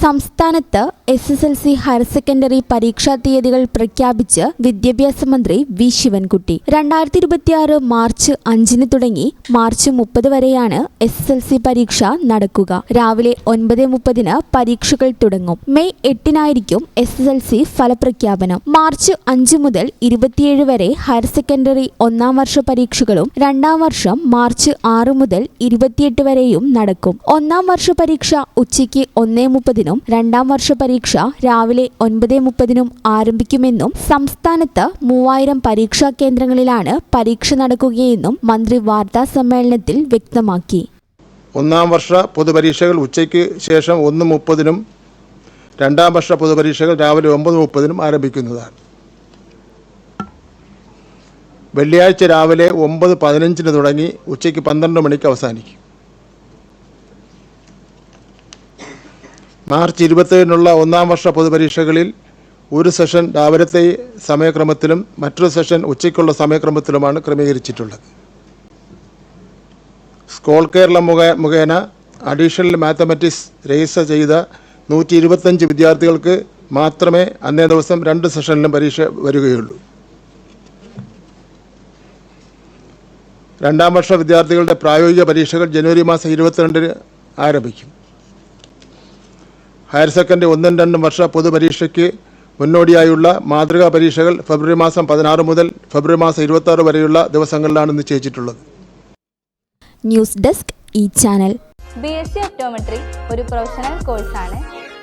സംസ്ഥാനത്ത് S S L C higher secondary പരീക്ഷാ തീയതികൾ പ്രഖ്യാപിച്ച് വിദ്യാഭ്യാസ മന്ത്രി വി ശിവൻകുട്ടി. രണ്ടായിരത്തി ഇരുപത്തിയാറ് മാർച്ച് അഞ്ചിന് തുടങ്ങി മാർച്ച് മുപ്പത് വരെയാണ് എസ് എസ് എൽ സി പരീക്ഷ നടക്കുക. രാവിലെ ഒൻപത് മുപ്പതിന് പരീക്ഷകൾ തുടങ്ങും. മെയ് എട്ടിനായിരിക്കും എസ് എസ് എൽ സി ഫലപ്രഖ്യാപനം. മാർച്ച് അഞ്ച് മുതൽ ഇരുപത്തിയേഴ് വരെ ഹയർ സെക്കൻഡറി ഒന്നാം വർഷ പരീക്ഷകളും രണ്ടാം വർഷം മാർച്ച് ആറ് മുതൽ ഇരുപത്തിയെട്ട് വരെയും നടക്കും. ഒന്നാം വർഷ പരീക്ഷ ഉച്ചയ്ക്ക് ഒന്നേ മുപ്പതിനും രണ്ടാം വർഷ പരീക്ഷ രാവിലെ ഒൻപത് മുപ്പതിനും ആരംഭിക്കുമെന്നും സംസ്ഥാനത്ത് മൂവായിരം പരീക്ഷാ കേന്ദ്രങ്ങളിലാണ് പരീക്ഷ നടക്കുകയെന്നും മന്ത്രി വാർത്താ സമ്മേളനത്തിൽ വ്യക്തമാക്കി. ഒന്നാം വർഷ പൊതുപരീക്ഷകൾ ഉച്ചയ്ക്ക് ശേഷം ഒന്ന് മുപ്പതിനും രണ്ടാം വർഷ പൊതുപരീക്ഷകൾ രാവിലെ ഒമ്പത് മുപ്പതിനും ആരംഭിക്കുന്നതാണ്. വെള്ളിയാഴ്ച രാവിലെ ഒമ്പത് പതിനഞ്ചിന് തുടങ്ങി ഉച്ചയ്ക്ക് പന്ത്രണ്ട് മണിക്ക് അവസാനിക്കും. മാർച്ച് ഇരുപത്തേഴിനുള്ള ഒന്നാം വർഷ പൊതുപരീക്ഷകളിൽ ഒരു സെഷൻ രാവിലത്തെ സമയക്രമത്തിലും മറ്റൊരു സെഷൻ ഉച്ചയ്ക്കുള്ള സമയക്രമത്തിലുമാണ് ക്രമീകരിച്ചിട്ടുള്ളത്. സ്കോൾ കേരള മുഖേ മുഖേന അഡീഷണൽ മാത്തമാറ്റിക്സ് രജിസ്റ്റർ ചെയ്ത നൂറ്റി ഇരുപത്തഞ്ച് വിദ്യാർത്ഥികൾക്ക് മാത്രമേ അന്നേ ദിവസം രണ്ട് സെഷനിലും പരീക്ഷ വരികയുള്ളൂ. രണ്ടാം വർഷ വിദ്യാർത്ഥികളുടെ പ്രായോഗിക പരീക്ഷകൾ ജനുവരി മാസം ഇരുപത്തിരണ്ടിന് ആരംഭിക്കും. ഹയർ സെക്കൻഡറി ഒന്നും രണ്ടും വർഷ പൊതുപരീക്ഷയ്ക്ക് മുന്നോടിയായുള്ള മാതൃകാ പരീക്ഷകൾ ഫെബ്രുവരി മാസം പതിനാറ് മുതൽ ഫെബ്രുവരി മാസം ഇരുപത്തി വരെയുള്ള ദിവസങ്ങളിലാണ് നിശ്ചയിച്ചിട്ടുള്ളത് ന്യൂസ് ഡെസ്ക് ഈ channel. B S C optometry ഒരു പ്രൊഫഷണൽ കോഴ്സാണ്.